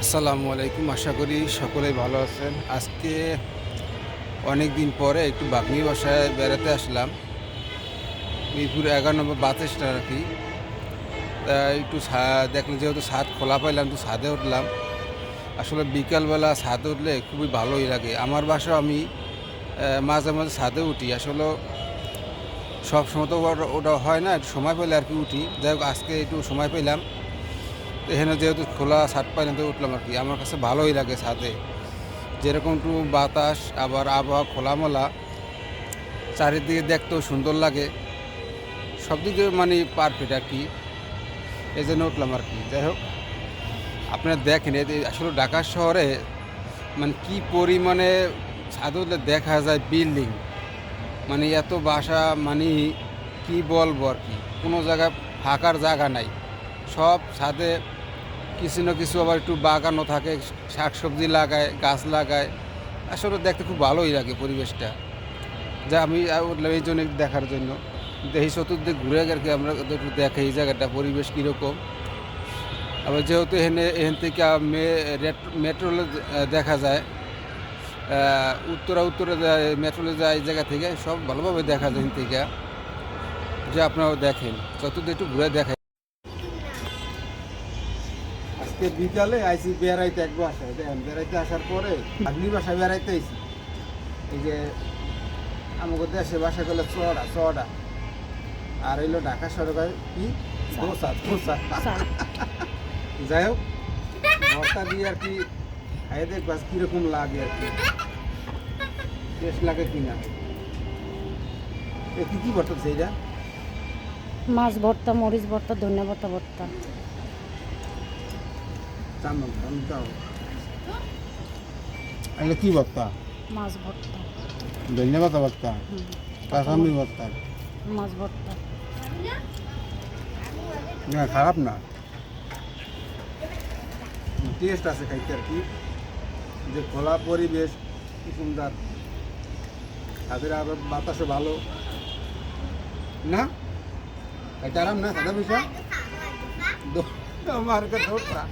আসসালামু আলাইকুম, আশা করি সকলেই ভালো আছেন। আজকে অনেক দিন পরে একটু বাগনি বাসায় বেড়াতে আসলাম। মিরপুর এগারো নম্বর বাস স্ট্যান্ড আর কি। তা একটু দেখলাম যেহেতু ছাদ খোলা পাইলাম, তো ছাদে উঠলাম। আসলে বিকালবেলা ছাদে উঠলে খুবই ভালোই লাগে। আমার বাসা আমি মাঝে মাঝে ছাদে উঠি। আসলে সব সময় তো ওটা- হয় না, একটু সময় পেলে আর কি উঠি। যাই হোক, আজকে একটু সময় পেলাম। এখানে যেহেতু খোলা ছাদ পাইলাম তো উঠলাম আর কি। আমার কাছে ভালোই লাগে ছাদে। যেরকম একটু বাতাস, আবার আবহাওয়া খোলামেলা, চারিদিকে দেখতেও সুন্দর লাগে। সব দিকে মানে পারফেক্ট আর কি। এই জন্য উঠলাম আর কি। যাই হোক, আপনারা দেখেন আসলে ঢাকা শহরে মানে কি পরিমাণে ছাদে দেখা যায় বিল্ডিং মানে এত বাসা মানে কি বলব আর কি? কোনো জায়গায় ফাঁকার জায়গা নাই। সব ছাদে কিছু না কিছু আবার একটু বাগানও থাকে, শাকসবজি লাগায়, গাছ লাগায়। আসলে দেখতে খুব ভালোই লাগে পরিবেশটা। যা আমি এই জন্য দেখার জন্য। দেখি চতুর্দিক ঘুরে কি আমরা একটু দেখে এই জায়গাটা পরিবেশ কীরকম? আবার যেহেতু এখানে, এখান থেকে মেট্রো দেখা যায় উত্তরা, উত্তরে যায় মেট্রোলে যায় এই জায়গা থেকে, সব ভালোভাবে দেখা যায় এখান থেকে। যে আপনারাও দেখেন, চতুর্দিক একটু ঘুরে দেখেন আজকে বিকালে আইসি বেড়াইতে এক বাসায় দেখেন বেড়াইতে আসার পরে আগলি বাসায় বেড়াইতে আইসি এই যে আমাকে দেশে বাসা গেলে চড়া চড়া। আর হইল ঢাকা সরকার কি? দোসা দোসা যাই হোক ভর্তা দিয়ে আর কি খাই দেখব কীরকম লাগে আর কি। টেস্ট লাগে কিনা এ কি কি ভর্তা সেইটা মাছ ভর্তা মরিচ ভর্তা ধনিয়া ভর্তা ভর্তা। এগুলো কি ভর্তা মাছ ভর্তা। ধন্যবাদ ভর্তা। কাসামি ভর্তা মাছ ভর্তা। না খারাপ না। টেস্ট আছে খাইতে আর কি। যে খোলা পরিবেশ কি সুন্দর। তাদের আরও বাতাসও ভালো। না? এটা আরাম না সাদা বিষয় আমার কে ধোসা বল নে রাখ।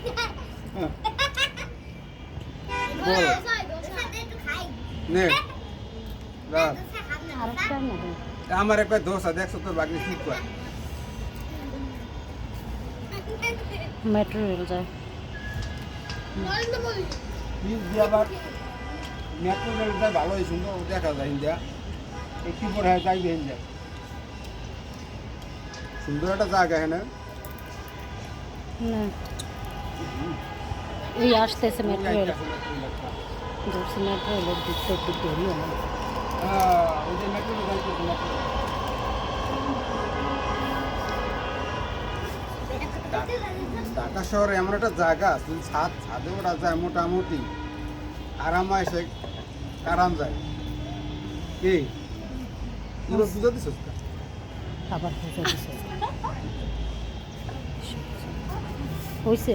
আরেকটা না আমার একবার ধোসা দেখছ তোর বাগনি ঠিক করে। মেট্রো রেল যায়। মেট্রো রেলটা ভালোই সুন্দর দেখা যায় ইন্ডিয়া। একটু পরে হয় ইন্ডিয়া সুন্দর একটা জায়গা হ্যাঁ না। এই আসতেছে মেট্রো রেল ধরছি মেট্রো রেলের দিকটা একটু দেরি হলো ঢাকা শহরে এমন একটা জায়গা শুধু ছাদ ছাদে ওরা যায় মোটামুটি। আরাম এসে আরাম যায়। কি? পুরো দিছিস তো? আবার পৌঁছে দিছে। হয়েছে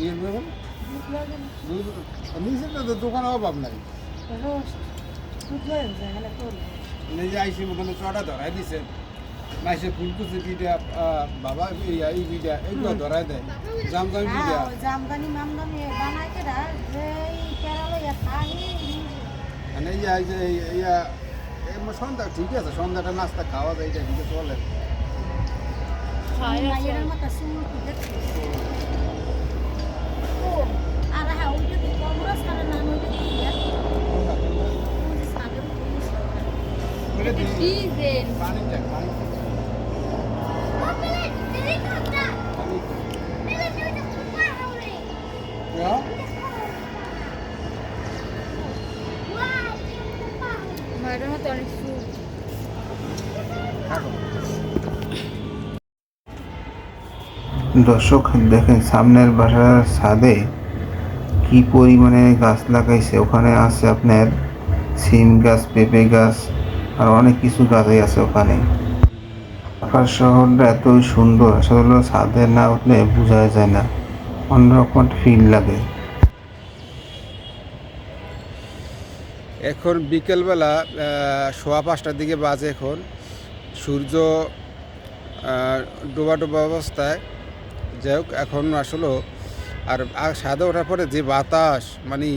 কি করবেন নিজের তো দোকানে অভাব নাই। নিজে আইসি ওখানে চড়া ধরাই দিছে। মাইসে ফুলকুচি আহ, বাবা এই এই পিঠা এইগুলো ধরাই দেয়। জামদানি পিঠা। জামদানি মামদানি বানাই কেডা যে কেরালা ইয়া মানে এই যে এই যে এই- এই আহ, এই সন্ধ্যা ঠিক আছে সন্ধ্যাটা নাস্তা খাওয়া যায় এটা কিন্তু চলে। মায়ের মতো সুমুর কি দেখছে ও আর হ্যাঁ ওইটা কি কমরা সারা নাম ওইটা কি ইয়া ওই যে সাদে বলে দিই, ডিজেল পানি দেখ, পানি দেখ, পানি দেখ। হ্যাঁ? মায়ের মতো অনেক সুপ দর্শক, দেখেন সামনের বাসার ছাদে কি পরিমাণে গাছ লাগাইছে। ওখানে আছে আপনার সিম গাছ, পেঁপে গাছ আর অনেক কিছু গাছই আছে ওখানে। ঢাকার শহরটা এতই সুন্দর, আসলে ছাদে না উঠলে বোঝা যায় না। অন্যরকম ফিল লাগে। এখন বিকেলবেলা সোয়া পাঁচটার দিকে বাজে এখন। সূর্য ডোবা ডোবা অবস্থায়। যাই হোক, এখন আসলে। আর সাদা ওঠার পরে যে বাতাস মানে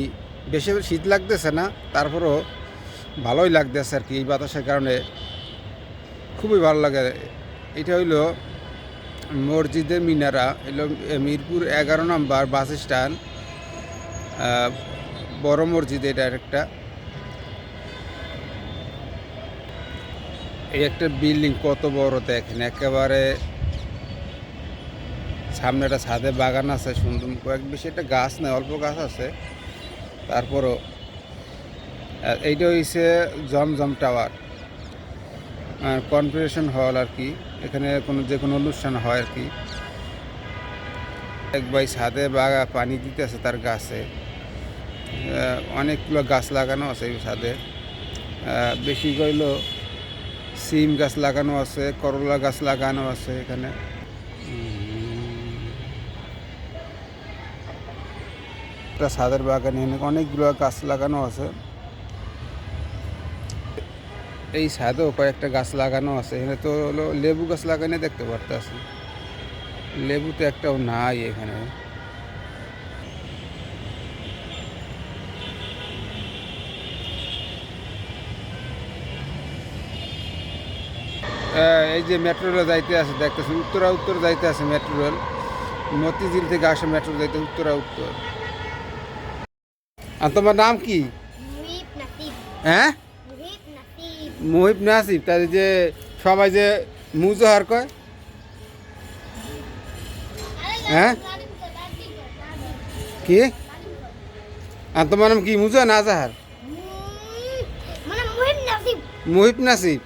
বেশি শীত লাগতেছে না, তারপরও ভালোই লাগতেছে আর কি, এই বাতাসের কারণে। খুবই ভালো লাগে। এটা হইল মসজিদের মিনারা এলো মিরপুর এগারো নম্বর বাস স্ট্যান্ড বড় মসজিদ এটা একটা এই একটা বিল্ডিং কত বড় দেখেন, একেবারে সামনে একটা ছাদে বাগান আছে, সুন্দর, কয়েক বেশি একটা গাছ নেই, অল্প গাছ আছে। তারপরও এইটা হইছে জমজম টাওয়ার। কনফারেশন হল আর কি। এখানে কোনো যে কোনো অনুষ্ঠান হয় আর কি। এক ভাই ছাদে বাগা পানি দিতেছে তার গাছে। অনেকগুলো গাছ লাগানো আছে এই ছাদে। বেশি গইল সিম গাছ লাগানো আছে, করলা গাছ লাগানো আছে এখানে। ছাদের বাগানে অনেকগুলো গাছ লাগানো আছে। এই ছাদেও কয়েকটা গাছ লাগানো আছে। এখানে তো হলো লেবু গাছ লাগানো দেখতে পারতেছি। লেবু তো একটাও নাই এখানে। এই যে মেট্রো রেল যাইতে আছে দেখতেছি উত্তরা উত্তর যাইতে আছে মেট্রো রেল মতিঝিল থেকে আসে মেট্রো যাইতে উত্তরা উত্তর। আর তোমার নাম কি? হ্যাঁ? মুহিব নাসিব তাদের যে সবাই যে মুজহার কয়? হ্যাঁ? কি? আর তোমার নাম কি? মুজা নাজাহার মানে মুহিব নাসিব।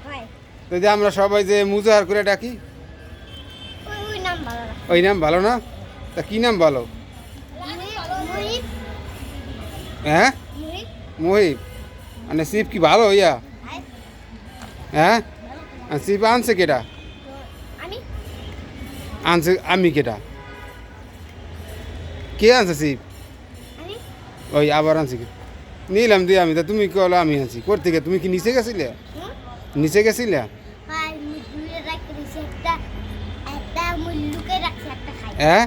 তো যে আমরা সবাই যে মুজাহার করে ডাকি। ওই নাম ভালো না? না তা কি নাম ভালো? হ্যাঁ? মুহিব। মুহিব? মানে শিব কি ভালো ইয়া? হয়? শিব আনছে কেটা আনছে আমি কেটা কে আনছে শিব ওই আবার আনছি কে? নিলাম দিয়ে আমি তা তুমি কি হলো আমি আনছি। করতে গে তুমি কি নিচে গেছিলে? নিচে গেছিলে? হ্যাঁ?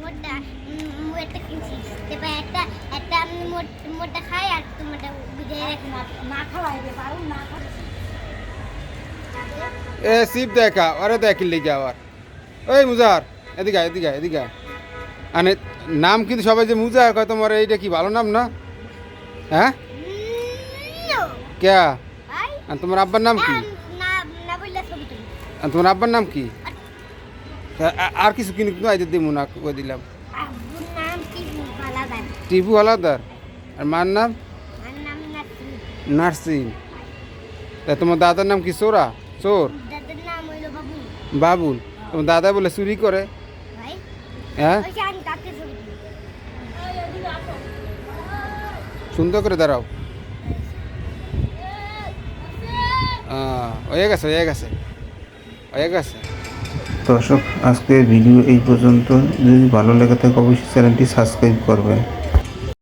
মোটা মু খাই আর রেখে না খাওয়াইবে পারো না খাওয়াই। এ শিব দেখা আরে দেখি লেগে আবার। ওই মুজার এদিকে এদিকে এদিকে। আনে নাম কিন্তু সবাই যে মুজার কয় তোমার এইটা কি ভালো নাম না? হ্যাঁ? কে আর তোমার আব্বার নাম কি? আর তোমার আব্বার নাম কি? আর কিছু কিনে কিন্তু আইতে দিব না কই দিলাম। টিপু হালাদার। আর মার নাম? নার্সিং তা তোমার দাদার নাম কি সোরা? চোর? বাবুল। তোমার দাদা বলে চুরি করে? হ্যাঁ? সুন্দর করে দাঁড়াও। হয়ে গেছে হয়ে গেছে। হয়ে গেছে। দর্শক আজকের ভিডিও এই পর্যন্ত। যদি ভালো লেগে থাকে অবশ্যই চ্যানেলটি সাবস্ক্রাইব করবেন।